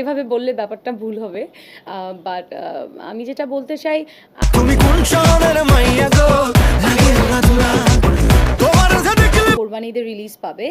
এভাবে বললে ব্যাপারটা ভুল হবে। বাট আমি যেটা বলতে চাই তুমি কোন শহরের মাইয়া গো? লাগে উড়াধুরা তোমার সাথে দেখলে কোরবানি ঈদে রিলিজ পাবে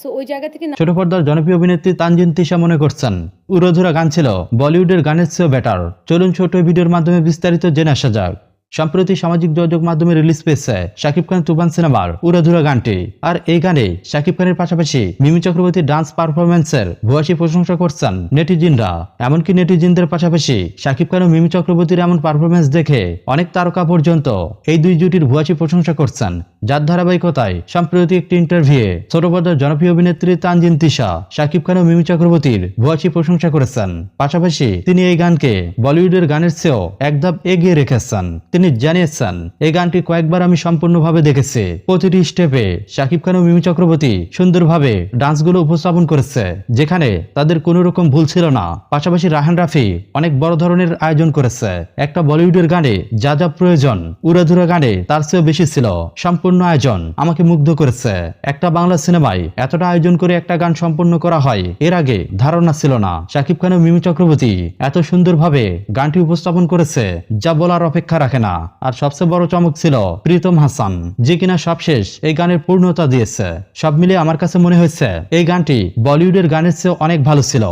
সো ওই জায়গা থেকে ছোট পর্দার জনপ্রিয় অভিনেত্রী তানজিন তিশা মনে করছেন উড়োধুরা গান ছিল বলিউডের গানের চেয়েও বেটার চলুন ছোট ভিডিওর মাধ্যমে বিস্তারিত জেনে আসা যাক। সম্প্রতি সামাজিক যোগাযোগ মাধ্যমে রিলিজ পেয়েছে শাকিব খান তুফান সিনেমার উড়াধুরা গানটি। আর এই গানে শাকিব খানের পাশাপাশি মিমি চক্রবর্তীর ডান্স পারফরমেন্সের ভুয়াশি প্রশংসা করছেন নেটিজিনরা। এমনকি নেটিজিনদের পাশাপাশি শাকিব খান ও মিমি চক্রবর্তীর এমন পারফরমেন্স দেখে অনেক তারকা পর্যন্ত এই দুই জুটির ভুয়াশি প্রশংসা করছেন। যার ধারাবাহিকতায় সম্প্রতি একটি ইন্টারভিউয়ে ছোট জনপ্রিয় অভিনেত্রী তানজিন তিশা, শাকিব খান ও মিমি চক্রবর্তীর ভুয়াশি প্রশংসা করেছেন। পাশাপাশি তিনি এই গানকে বলিউডের গানের চেয়েও এক ধাপ এগিয়ে রেখেছেন। তিনি জানিয়েছেন, এই গানটি কয়েকবার আমি সম্পূর্ণভাবে দেখেছি। প্রতিটি স্টেপে শাকিব খান ও মিমি চক্রবর্তী সুন্দরভাবে ডান্সগুলো উপস্থাপন করেছে, যেখানে তাদের কোনো রকম ভুল ছিল না। পাশাপাশি রাহান রাফি অনেক বড় ধরনের আয়োজন করেছে। একটা বলিউডের গানে যা যা প্রয়োজন, উড়াধুরা গানে তার চেয়েও বেশি ছিল। সম্পূর্ণ আয়োজন আমাকে মুগ্ধ করেছে। একটা বাংলা সিনেমায় এতটা আয়োজন করে একটা গান সম্পূর্ণ করা হয়, এর আগে ধারণা ছিল না। শাকিব খান ও মিমি চক্রবর্তী এত সুন্দরভাবে গানটি উপস্থাপন করেছে, যা বলার অপেক্ষা রাখে না। না আর সবচেয়ে বড় চমক ছিল প্রীতম হাসান, যে কিনা সবশেষ এই গানের পূর্ণতা দিয়েছে। সব মিলে আমার কাছে মনে হয়েছে, এই গানটি বলিউডের গানের চেয়ে অনেক ভালো ছিল।